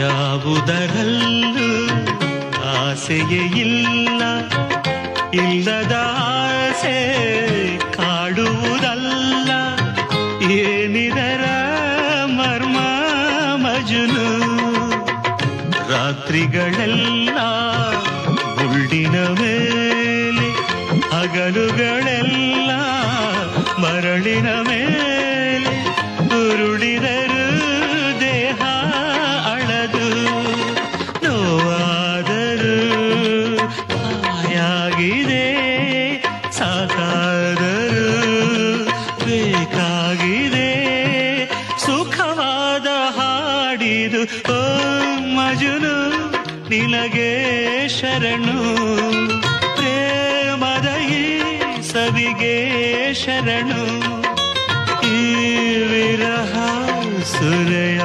ಯಾವುದರಲ್ಲೂ ಆಸೆಯೇ ಇಲ್ಲ, ಇಲ್ಲದ ಆಸೆ ಕಾಡುವುದಲ್ಲ. ಏನಿದರ ಮರ್ಮ ಮಜುನು ರಾತ್ರಿಗಳೆಲ್ಲ ಗುಳ್ಳಿನ ಮೇಲೆ, ಹಗಲುಗಳೆಲ್ಲ ಮರಳಿನ ಮೇಲೆ. ಆಯಾಗಿದೆ ಸಾಕಾದರೂ ಬೇಕಾಗಿದೆ. ಸುಖವಾದ ಹಾಡಿದು, ಓ ಮಜುನು, ನಿನಗೆ ಶರಣು. ಪ್ರೇಮದಯಿ ಸವಿಗೆ ಶರಣು. ಈ ವಿರಹ ಸುರೆಯ